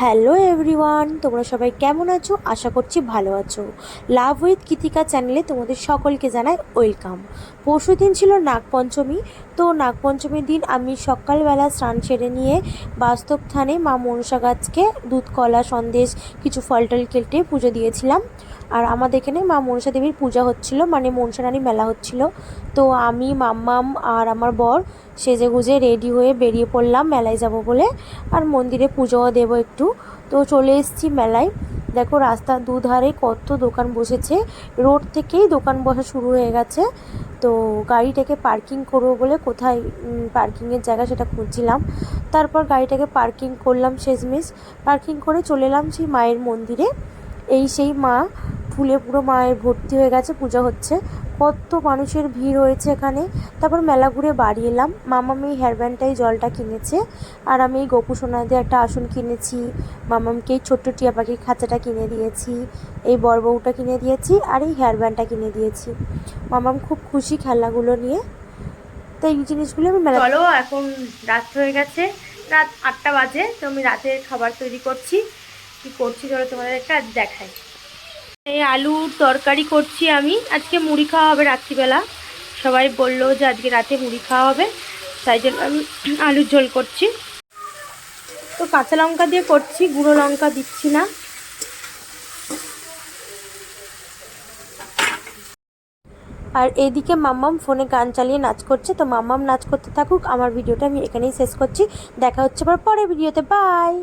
Hello everyone, তোমরা সবাই কেমন আছো? আশা করছি ভালো আছো। লাভ উইথ কৃতিকা চ্যানেলে তোমাদের সকলকে জানাই ওয়েলকাম পরশু দিন ছিল নাগপঞ্চমী, তো নাগপঞ্চমীর দিন আমি সকালবেলা স্নান সেরে নিয়ে বাস্তব থানে মা মনসা গাছকে দুধ, কলা, সন্দেশ, কিছু ফল টল কেটে পুজো দিয়েছিলাম। আর আমাদের এখানে মা মনসা দেবীর পূজা হচ্ছিল মানে মনসা রানী মেলা হচ্ছিল। তো আমি, মাম্মাম আর আমার বর সেজে গুজে রেডি হয়ে বেরিয়ে পড়লাম, মেলায় যাব বলে। আর মন্দিরে পুজোও দেবো একটু। তো চলে এসেছি মেলায়। দেখো রাস্তার দুধারে কত দোকান বসেছে। রোড থেকেই দোকান বসা শুরু হয়ে গেছে। তো গাড়িটাকে পার্কিং করব বলে কোথায় পার্কিংয়ের জায়গা সেটা খুঁজছিলাম। তারপর গাড়িটাকে পার্কিং করলাম শেষমেশ। পার্কিং করে চলে এলাম সেই মায়ের মন্দিরে। এই সেই মা, ফুলে পুরো মায়ের ভর্তি হয়ে গেছে, পূজা হচ্ছে। কত মানুষের ভিড় হয়েছে এখানে। তারপর মেলা ঘুরে বাড়ি এলাম। মামামি হেয়ার ব্যান্ডটাই জলটা কিনেছে। আর আমি এই গোপু সোনাদের একটা আসন কিনেছি। মামামকে এই ছোট্ট টিয়া পাখির খাঁচাটা কিনে দিয়েছি। এই বড় বউটা কিনে দিয়েছি আর এই হেয়ার ব্যান্ডটা কিনে দিয়েছি। মামাম খুব খুশি খেলাগুলো নিয়ে। তো এই জিনিসগুলো আমি মেলা চলো, এখন রাত হয়ে গেছে। রাত আটটা বাজে। তো আমি রাতের খাবার তৈরি করছি। কি করছি, চলো তোমাদের একটা দেখাই। এই আলুর তরকারি করছি আমি। আজকে মুড়ি খাওয়া হবে রাত্রিবেলা। সবাই বলল যে আজকে রাতে মুড়ি খাওয়া হবে। তাই জন্য আমি আলুর ঝোল করছি। তো কাঁচা লঙ্কা দিয়ে করছি, গুঁড়ো লঙ্কা দিচ্ছি না। আর এদিকে মাম্মাম ফোনে গান চালিয়ে নাচ করছে। তো মাম্মাম নাচ করতে থাকুক, আমার ভিডিওটা আমি এখানেই শেষ করছি। দেখা হচ্ছে আবার পরের ভিডিওতে। বাই!